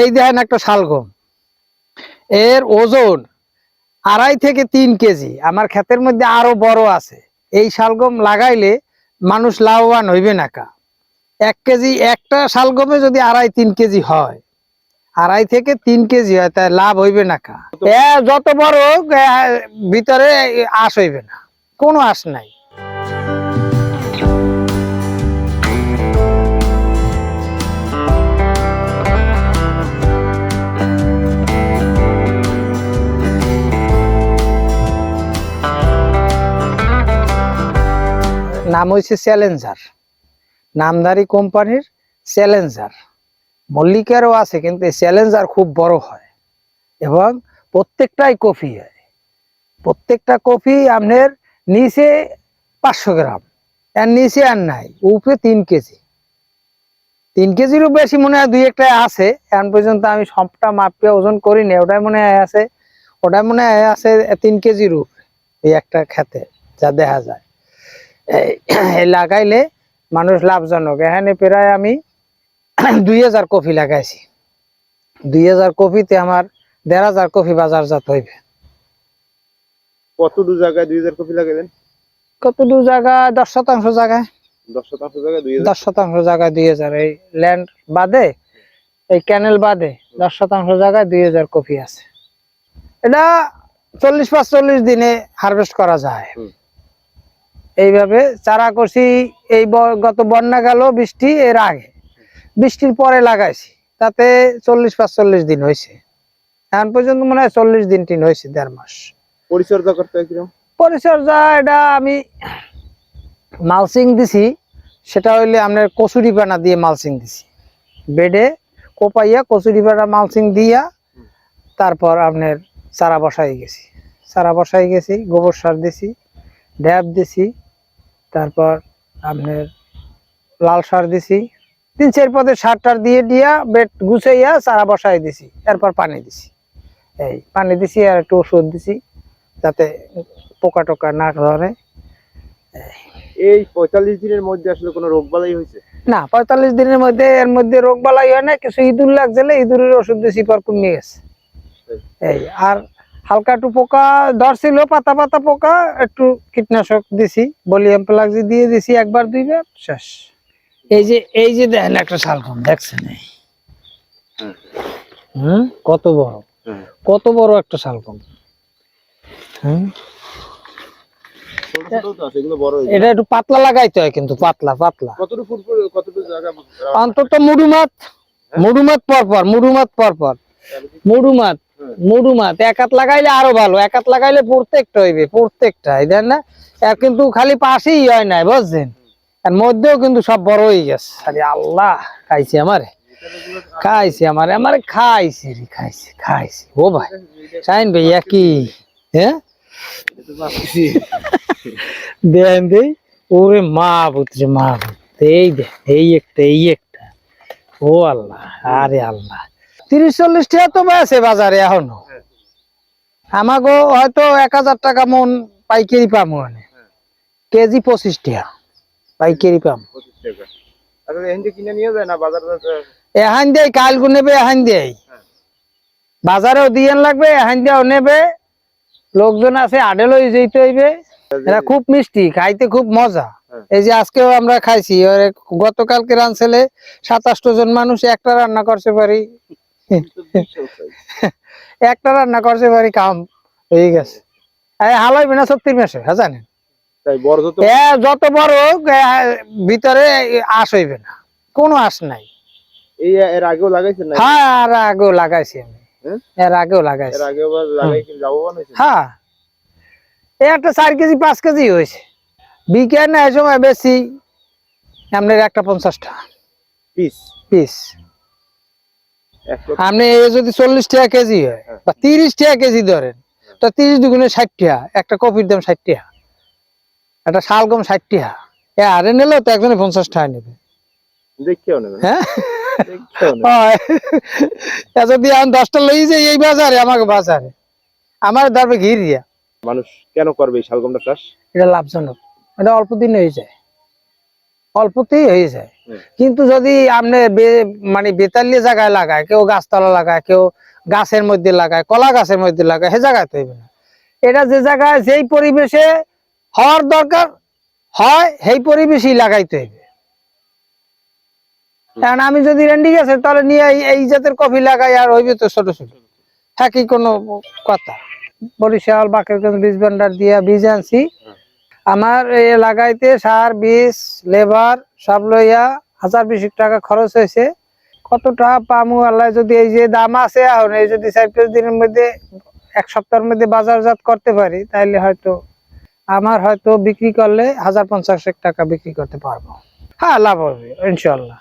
এই দেখেন একটা শালগম। এর ওজন আড়াই থেকে তিন কেজি। আমার ক্ষেতের মধ্যে আরও বড় আছে। এই শালগম লাগাইলে মানুষ লাভবান হইবে নাকা এক কেজি, একটা শালগমে যদি আড়াই, তিন কেজি হয়, আড়াই থেকে তিন কেজি হয় তাই লাভ হইবে নাকা যত বড় ভিতরে আশ হইবে না। কোনো আশ নাই। নাম হয়েছে চ্যালেঞ্জার নামদারি কোম্পানির চ্যালেঞ্জার মল্লিকারও আছে, কিন্তু চ্যালেঞ্জার খুব বড় হয় এবং প্রত্যেকটাই কফি হয়। প্রত্যেকটা কফি আপনার নিচে পাঁচশো গ্রাম এর নিচে আর নাই, উপরে তিন কেজি। তিন কেজিরও বেশি মনে হয় দুই একটা আছে, এখন পর্যন্ত আমি সবটা মাপিয়ে ওজন করিনি, ওটাই মনে হয় আছে, ওটাই মনে হয় আছে তিন কেজির উপরে, এই একটা খেতে যা দেখা যায়। লাগাইলে মানুষ লাভজনক। এখানে প্রায় আমি দুই হাজার কপি লাগাইছি। দুই হাজার কপিতে আমার দেড় হাজার কপি বাজারজাত হইবে। কত দু জায়গায় দুই হাজার কপি লাগাইলেন? কত দু জায়গা দশ শতাংশ জায়গায়। দশ শতাংশ জায়গায় দশ শতাংশ জায়গায় দুই হাজার। এই ল্যান্ড বাদে এই ক্যানেল বাদে দশ শতাংশ জায়গায় দুই হাজার কপি আছে। এটা চল্লিশ পাঁচচল্লিশ দিনে হারভেস্ট করা যায়। এইভাবে চারা করছি। এই গত বন্যা গেল বৃষ্টি এর আগে। বৃষ্টির পরে লাগাইছি তাতে চল্লিশ পাঁচচল্লিশ দিন হয়েছে এখন পর্যন্ত মনে হয় চল্লিশ দিন টিন হয়েছে দেড় মাস। পরিচর্যা করতে পরিচর্যা এটা আমি মালচিং দিছি সেটা হইলে আপনার কচুরি পানা দিয়ে মালচিং দিছি। বেডে কোপাইয়া কচুরি পানা মালচিং দিয়া তারপর আপনার চারা বসাই গেছি। চারা বসাই গেছি গোবর সার দিছি ড্যাব দিছি। তারপর আপনার লাল সার দিছি। তিন চার পদে সার টার দিয়ে দিয়া বেড গুছাইয়া চারা বসাই দিছি। এরপর পানি দিছি। এই পানি দিছি আর একটু ওষুধ দিছি যাতে পোকা টোকা না ধরে। এই পঁয়তাল্লিশ দিনের মধ্যে আসলে কোনো রোগ বালাই হয়েছে? না পঁয়তাল্লিশ দিনের মধ্যে এর মধ্যে রোগ বালাই হয় না। কিছু ইঁদুর লাগছে ইঁদুরের ওষুধ দিছি পর কমে গেছে। এই আর হালকা একটু পোকা ধরছিল পাতা পাতা পোকা একটু কীটনাশক দিছি বলিয়াম প্লাক্সি দিয়ে দিছি একবার দুইবার শেষ। এই যে এই যে দেখেন একটা শালগম দেখছেন? এই হুম। হুম কত বড়? কত বড় একটা শালগম হুম? ছোট ছোট তো আছে এগুলো বড় হয়েছে এটা একটু পাতলা লাগাইতে হয় কিন্তু পাতলা পাতলা। অন্তত মুডুমাত মুডুমাত পর পর মুডুমাত পর পর মুডুমাত। হুম। মুডুমাত এক হাত লাগাইলে আরও ভালো, এক হাত লাগাইলে প্রত্যেকটা হইবে, প্রত্যেকটা দেন না? আর কিন্তু খালি পাশেই হয় নাই, বুঝছেন? আর মধ্যেও কিন্তু সব বড় হয়ে গেছে আরে আল্লাহ খাইছে আমারে খাইছে আমারে আমারে খাইছে রে, খাইছে খাইছে, ও ভাই সাইন ভাইয়া কি হ্যাঁ? দেন ওরে মা পুত্রে, মা এই দে এই একটা এই একটা, ও আল্লাহ, আরে আল্লাহ। তিরিশ চল্লিশ টাকা তো আছে বাজারে এখনও। আমাগো হয়তো এক হাজার টাকা মন পাইকারি পাম মানে কেজি পঁচিশ টাকা পাইকারি পাম। এহান দেয় কাল গু নেবে এহান দেয় বাজারেও দিয়েন লাগবে এহান দিয়েও নেবে। লোকজন আছে আডেল হয়ে যেতে হইবে। এরা খুব মিষ্টি খাইতে খুব মজা। হ্যাঁ। এই যে আজকেও আমরা খাইছি গতকালকে রানছেলে সাতাশটো জন মানুষ একটা রান্না করতে পারি। একটা রান্না করছে পারি কাম হয়ে গেছে। এই হালাই বিনা সত্যির মেশে হ্যাঁ জানেন? যত বড় হোক, ভিতরে আশ হইবে না কোনো আশ নাই। এর আগেও লাগাইছেন হ্যাঁ আর আগেও লাগাইছি আমি। হ্যাঁ? এর আগেও লাগাইছি। হ্যাঁ। এই একটা চার কেজি পাঁচ কেজি হয়েছে। বিকেল না এই সময় বেশি আপনার একটা পঞ্চাশটা। পিস? পিস। আপনি এ যদি চল্লিশ টাকা কেজি হয় হ্যাঁ। বা তিরিশ টাকা কেজি ধরেন তো তিরিশ দুগুণে ষাট টাকা একটা কপির দাম ষাট টাকা একটা শালগম ষাট টাকা। এ আরে নিলেও তো একজনে পঞ্চাশ টাকা নেবে। হ্যাঁ? যদি আমি দশটা লই যাই এই বাজারে আমাকে বাজারে। আমার ধরবে ঘিরিয়া। মানুষ কেন করবে এই শালগমটা চাষ? এটা লাভজনক। এটা অল্প দিন হয়ে যায়। অল্পতেই হয়ে যায়। কিন্তু যদি আপনি মানে বেতালিয়ে জায়গায় লাগায় কেউ গাছতলা লাগায় কেউ গাছের মধ্যে লাগায় কলা গাছের মধ্যে লাগায় সে জায়গায় তো হইবে না। এটা যে জায়গায় যেই পরিবেশে হওয়ার দরকার হয় সেই পরিবেশই লাগাইতে হইবে। কারণ আমি যদি রেন্ডি গেছে তাহলে নিয়ে এই- জাতের কফি লাগাই আর হইবে তো ছোট ছোট। হ্যাঁ কি কোনো কথা? বরিশাল বাকেরগঞ্জ বীজ ভান্ডার দিয়া বীজ আনছি। আমার এই সার, বীজ, লেবার সব লইয়া হাজার বিশ টাকা খরচ হয়েছে। কতটা পামু আল্লাহ যদি এই যে দাম আছে এখন, এই যদি চার পাঁচ দিনের মধ্যে, এক সপ্তাহের মধ্যে বাজারজাত করতে পারি তাহলে হয়তো আমার হয়তো বিক্রি করলে হাজার পঞ্চাশ টাকা বিক্রি করতে পারব। হ্যাঁ লাভ হবে ইনশাল্লাহ